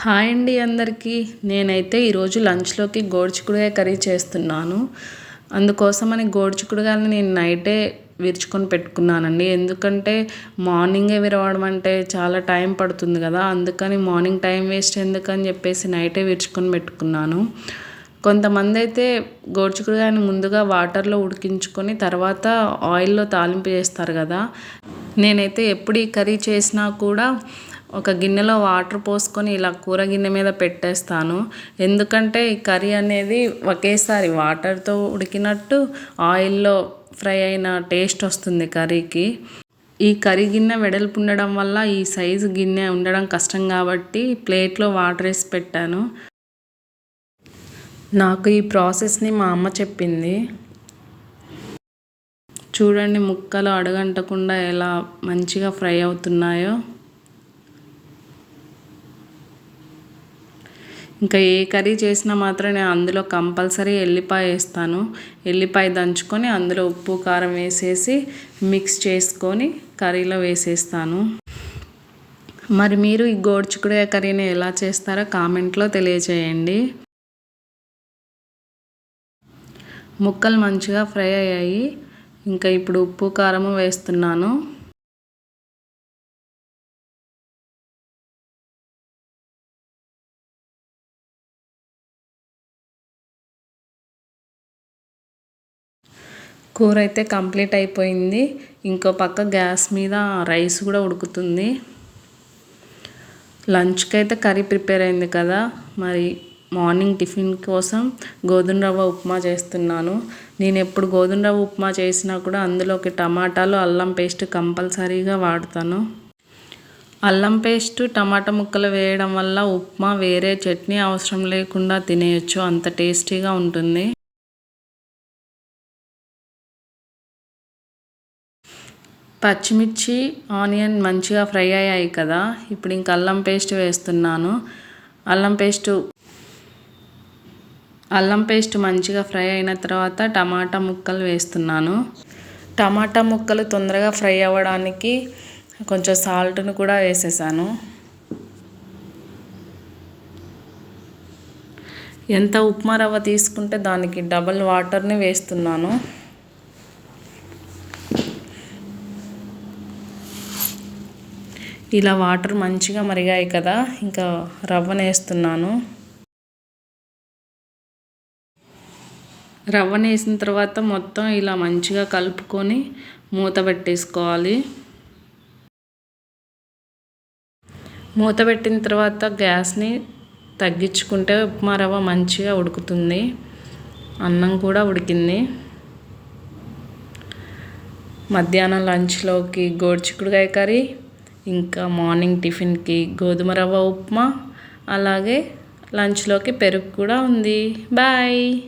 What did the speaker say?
Hi అండి అందరికీ. నేనైతే ఈరోజు లంచ్లోకి గోడ్చికుడుగాయ కర్రీ చేస్తున్నాను. అందుకోసమని గోడ్చికుడుగాయలని నేను నైటే విరుచుకొని పెట్టుకున్నానండి. ఎందుకంటే మార్నింగే విరవడం అంటే చాలా టైం పడుతుంది కదా. అందుకని మార్నింగ్ టైం వేస్ట్ ఎందుకని చెప్పేసి నైటే విరుచుకొని పెట్టుకున్నాను. కొంతమంది అయితే గోడ్చికుడుగాయని ముందుగా వాటర్లో ఉడికించుకొని తర్వాత ఆయిల్లో తాలింపు చేస్తారు కదా. నేనైతే ఎప్పుడు ఈ కర్రీ చేసినా కూడా ఒక గిన్నెలో వాటర్ పోసుకొని ఇలా కూర గిన్నె మీద పెట్టేస్తాను. ఎందుకంటే ఈ కర్రీ అనేది ఒకేసారి వాటర్తో ఉడికినట్టు ఆయిల్లో ఫ్రై అయిన టేస్ట్ వస్తుంది కర్రీకి. ఈ కర్రీ గిన్నె వెడల్పు ఉండడం వల్ల ఈ సైజు గిన్నె ఉండడం కష్టం కాబట్టి ప్లేట్లో వాటర్ వేసి పెట్టాను. నాకు ఈ ప్రాసెస్ని మా అమ్మ చెప్పింది. చూడండి ముక్కలు అడగంటకుండా ఎలా మంచిగా ఫ్రై అవుతున్నాయో. ఇంకా ఏ కర్రీ చేసినా మాత్రం నేను అందులో కంపల్సరీ ఎల్లిపాయ వేస్తాను. ఎల్లిపాయ దంచుకొని అందులో ఉప్పు కారం వేసేసి మిక్స్ చేసుకొని కర్రీలో వేసేస్తాను. మరి మీరు ఈ గోడ్చుకుడే కర్రీని ఎలా చేస్తారో కామెంట్లో తెలియచేయండి. ముక్కలు మంచిగా ఫ్రై అయ్యాయి. ఇంకా ఇప్పుడు ఉప్పు కారము వేస్తున్నాను. కూర అయితే కంప్లీట్ అయిపోయింది. ఇంకో పక్క గ్యాస్ మీద రైస్ కూడా ఉడుకుతుంది. లంచ్కి అయితే కర్రీ ప్రిపేర్ అయింది కదా. మరి మార్నింగ్ టిఫిన్ కోసం గోధుమ రవ్వ ఉప్మా చేస్తున్నాను. నేను ఎప్పుడు గోధుమ రవ్వ ఉప్మా చేసినా కూడా అందులోకి టమాటాలు అల్లం పేస్ట్ కంపల్సరీగా వాడతాను. అల్లం పేస్ట్ టమాటా ముక్కలు వేయడం వల్ల ఉప్మా వేరే చట్నీ అవసరం లేకుండా తినేయచ్చు. అంత టేస్టీగా ఉంటుంది. పచ్చిమిర్చి ఆనియన్ మంచిగా ఫ్రై అయ్యాయి కదా. ఇప్పుడు ఇంక అల్లం పేస్ట్ వేస్తున్నాను. అల్లం పేస్టు అల్లం పేస్ట్ మంచిగా ఫ్రై అయిన తర్వాత టమాటా ముక్కలు వేస్తున్నాను. టమాటా ముక్కలు తొందరగా ఫ్రై అవ్వడానికి కొంచెం సాల్ట్ను కూడా వేసేసాను. ఎంత ఉప్మా రవ్వ తీసుకుంటే దానికి డబల్ వాటర్ని వేస్తున్నాను. ఇలా వాటర్ మంచిగా మరిగాయి కదా ఇంకా రవ్వనేస్తున్నాను. రవ్వనేసిన తర్వాత మొత్తం ఇలా మంచిగా కలుపుకొని మూత పెట్టేసుకోవాలి. మూత పెట్టిన తర్వాత గ్యాస్ని తగ్గించుకుంటే ఉప్మా రవ్వ మంచిగా ఉడుకుతుంది. అన్నం కూడా ఉడికింది. మధ్యాహ్నం లంచ్లోకి గోడ్చిక్కుడుకాయ కర్రీ ఇంకా మార్నింగ్ టిఫిన్కి గోధుమ రవ్వ ఉప్మా అలాగే లంచ్లోకి పెరుగు కూడా ఉంది. బాయ్!